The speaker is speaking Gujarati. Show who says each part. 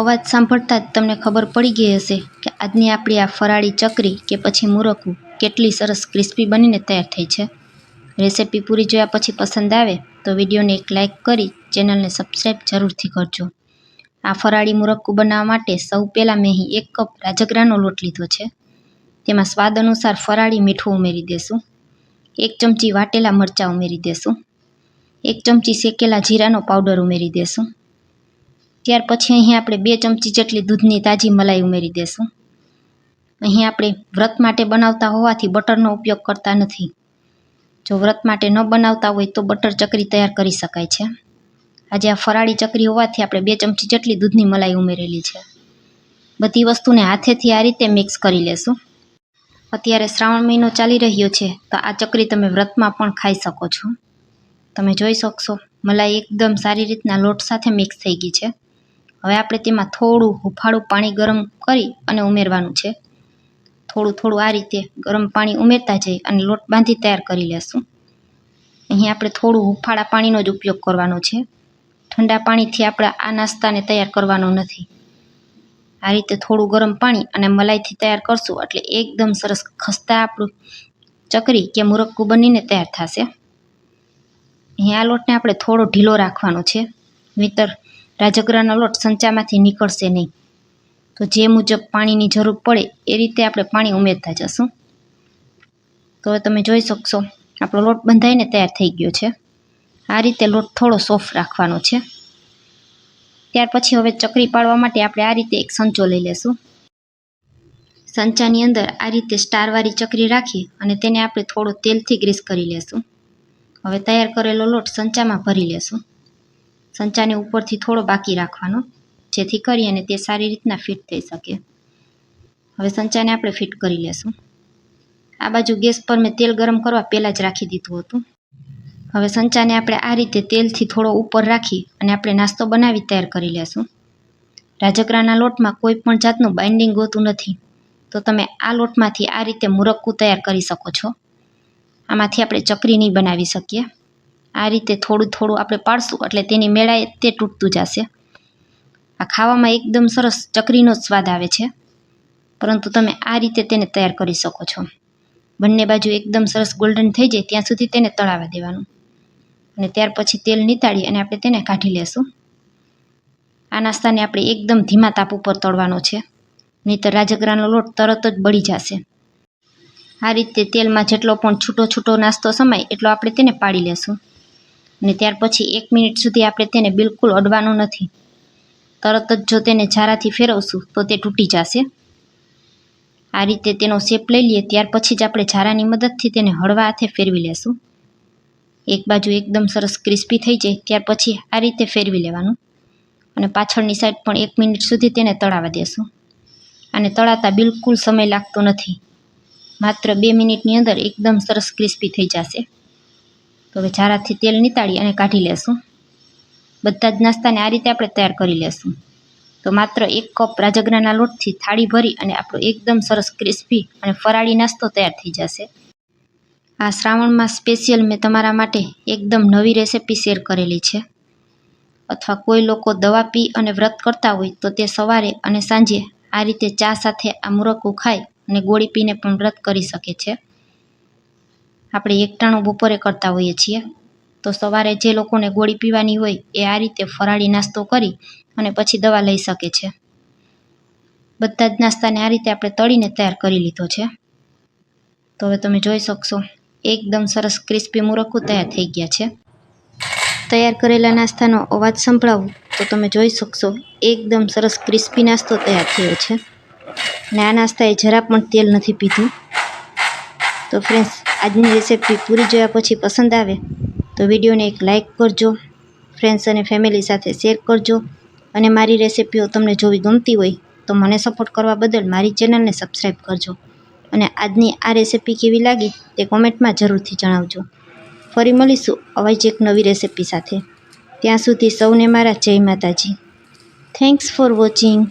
Speaker 1: અવાજ સાંભળતા જ તમને ખબર પડી ગઈ હશે કે આજની આપણી આ ફરાળી ચકરી કે પછી મુરકું કેટલી સરસ ક્રિસ્પી બનીને તૈયાર થઈ છે. રેસિપી પૂરી જોયા પછી પસંદ આવે તો વિડીયોને એક લાઇક કરી ચેનલને સબસ્ક્રાઈબ જરૂરથી કરજો. આ ફરાળી મુરક્કું બનાવવા માટે સૌ પહેલાં મેં અહીં એક કપ રાજગરાનો લોટ લીધો છે. તેમાં સ્વાદ અનુસાર ફરાળી મીઠું ઉમેરી દેશું. એક ચમચી વાટેલા મરચાં ઉમેરી દેશું. એક ચમચી શેકેલા જીરાનો પાવડર ઉમેરી દેશું. ત્યાર પછી અહીં આપણે બે ચમચી જેટલી દૂધની તાજી મલાઈ ઉમેરી દેશું. અહીં આપણે વ્રત માટે બનાવતા હોવાથી બટરનો ઉપયોગ કરતા નથી. જો વ્રત માટે ન બનાવતા હોય તો બટર ચકરી તૈયાર કરી શકાય છે. આજે આ ફરાળી ચકરી હોવાથી આપણે બે ચમચી જેટલી દૂધની મલાઈ ઉમેરેલી છે. બધી વસ્તુને હાથેથી આ રીતે મિક્સ કરી લેશું. અત્યારે શ્રાવણ મહિનો ચાલી રહ્યો છે, તો આ ચકરી તમે વ્રતમાં પણ ખાઈ શકો છો. તમે જોઈ શકશો, મલાઈ એકદમ સારી રીતના લોટ સાથે મિક્સ થઈ ગઈ છે. હવે આપણે તેમાં થોડું હૂંફાળું પાણી ગરમ કરી અને ઉમેરવાનું છે. થોડું થોડું આ રીતે ગરમ પાણી ઉમેરતા જઈ અને લોટ બાંધી તૈયાર કરી લેશું. અહીં આપણે થોડું હૂંફાળા પાણીનો જ ઉપયોગ કરવાનો છે. ઠંડા પાણીથી આપણે આ નાસ્તાને તૈયાર કરવાનો નથી. આ રીતે થોડું ગરમ પાણી અને મલાઈથી તૈયાર કરશું એટલે એકદમ સરસ ખસ્તા આપણું ચકરી કે મુરક્કું બનીને તૈયાર થશે. અહીં આ લોટને આપણે થોડો ઢીલો રાખવાનો છે. નહીતર રાજગરાનો લોટ સંચામાંથી નીકળશે નહીં. તો જે મુજબ પાણીની જરૂર પડે એ રીતે આપણે પાણી ઉમેરતા જશું. તો હવે તમે જોઈ શકશો, આપણો લોટ બંધાઈને તૈયાર થઈ ગયો છે. આ રીતે લોટ થોડો સોફ્ટ રાખવાનો છે. ત્યાર પછી હવે ચકરી પાડવા માટે આપણે આ રીતે એક સંચો લઈ લેશું. સંચાની અંદર આ રીતે સ્ટારવાળી ચકરી રાખી અને તેને આપણે થોડો તેલથી ગ્રીસ કરી લેશું. હવે તૈયાર કરેલો લોટ સંચામાં ભરી લેશું. સંચાને ઉપરથી થોડો બાકી રાખવાનો, જેથી કરી અને તે સારી રીતના ફિટ થઈ શકે. હવે સંચાને આપણે ફિટ કરી લેશું. આ બાજુ ગેસ પર મેં તેલ ગરમ કરવા પહેલાં જ રાખી દીધું હતું. હવે સંચાને આપણે આ રીતે તેલથી થોડો ઉપર રાખી અને આપણે નાસ્તો બનાવી તૈયાર કરી લેશું. રાજકરાના લોટમાં કોઈ પણ જાતનું બાઇન્ડિંગ હોતું નથી. તો તમે આ લોટમાંથી આ રીતે મુરક્કું તૈયાર કરી શકો છો. આમાંથી આપણે ચકરી નહીં બનાવી શકીએ. આ રીતે થોડું થોડું આપણે પાડશું એટલે તેની મેળાએ તે તૂટતું જશે. આ ખાવામાં એકદમ સરસ ચકરીનો જ સ્વાદ આવે છે. પરંતુ તમે આ રીતે તેને તૈયાર કરી શકો છો. બંને બાજુ એકદમ સરસ ગોલ્ડન થઈ જાય ત્યાં સુધી તેને તળાવા દેવાનું. અને ત્યાર પછી તેલ નીતાળી અને આપણે તેને કાઢી લેશું. આ નાસ્તાને આપણે એકદમ ધીમા તાપ ઉપર તળવાનો છે. નહીંતર રાજગરાનો લોટ તરત જ બળી જશે. આ રીતે તેલમાં જેટલો પણ છૂટો છૂટો નાસ્તો સમાય એટલો આપણે તેને પાડી લેશું. અને ત્યાર પછી એક મિનિટ સુધી આપણે તેને બિલકુલ અડવાનું નથી. તરત જ જો તેને ઝારાથી ફેરવશું, તો તે તૂટી જશે. આ રીતે તેનો શેપ લઈ લઈએ, ત્યાર પછી જ આપણે ઝારાની મદદથી તેને હળવા હાથે ફેરવી લેશું. એક બાજુ એકદમ સરસ ક્રિસ્પી થઈ જાય, ત્યાર પછી આ રીતે ફેરવી લેવાનું. અને પાછળની સાઈડ પણ એક મિનિટ સુધી તેને તળાવા દેશું. અને તળાતા બિલકુલ સમય લાગતો નથી. માત્ર બે મિનિટની અંદર એકદમ સરસ ક્રિસ્પી થઈ જશે. તો હવે ઝારાથી તેલ નીતાળી અને કાઢી લેશું. બધા જ નાસ્તાને આ રીતે આપણે તૈયાર કરી લેશું. તો માત્ર એક કપ રાજગરાના લોટથી થાળી ભરી અને આપણો એકદમ સરસ ક્રિસ્પી અને ફરાળી નાસ્તો તૈયાર થઈ જશે. આ શ્રાવણમાં સ્પેશિયલ મેં તમારા માટે એકદમ નવી રેસિપી શેર કરેલી છે. અથવા કોઈ લોકો દવા પી અને વ્રત કરતા હોય તો તે સવારે અને સાંજે આ રીતે ચા સાથે આ મુરક્કું ખાય અને ગોળી પીને પણ વ્રત કરી શકે છે. આપણે એકટાણું બપોરે કરતા હોઈએ છીએ. તો સવારે જે લોકોને ગોળી પીવાની હોય એ આ રીતે ફરાળી નાસ્તો કરી અને પછી દવા લઈ શકે છે. બધા જ નાસ્તાને આ રીતે આપણે તળીને તૈયાર કરી લીધો છે. તો હવે તમે જોઈ શકશો, એકદમ સરસ ક્રિસ્પી મુરક્કું તૈયાર થઈ ગયા છે. તૈયાર કરેલા નાસ્તાનો અવાજ સંભળાવું તો તમે જોઈ શકશો, એકદમ સરસ ક્રિસ્પી નાસ્તો તૈયાર થયો છે. અને આ નાસ્તાએ જરા પણ તેલ નથી પીધું. તો ફ્રેન્ડ્સ આજની રેસીપી પૂરી જોયા પછી પસંદ આવે તો વિડીયોને એક લાઇક કરજો. ફ્રેન્ડ્સ અને ફેમિલી સાથે શેર કરજો. અને મારી રેસિપીઓ તમને જોવી ગમતી હોય તો મને સપોર્ટ કરવા બદલ મારી ચેનલને સબસ્ક્રાઈબ કરજો. અને આજની આ રેસિપી કેવી લાગી તે કોમેન્ટમાં જરૂરથી જણાવજો. ફરી મળીશું આવા જ એક નવી રેસીપી સાથે. ત્યાં સુધી સૌને મારા જય માતાજી. Thanks for watching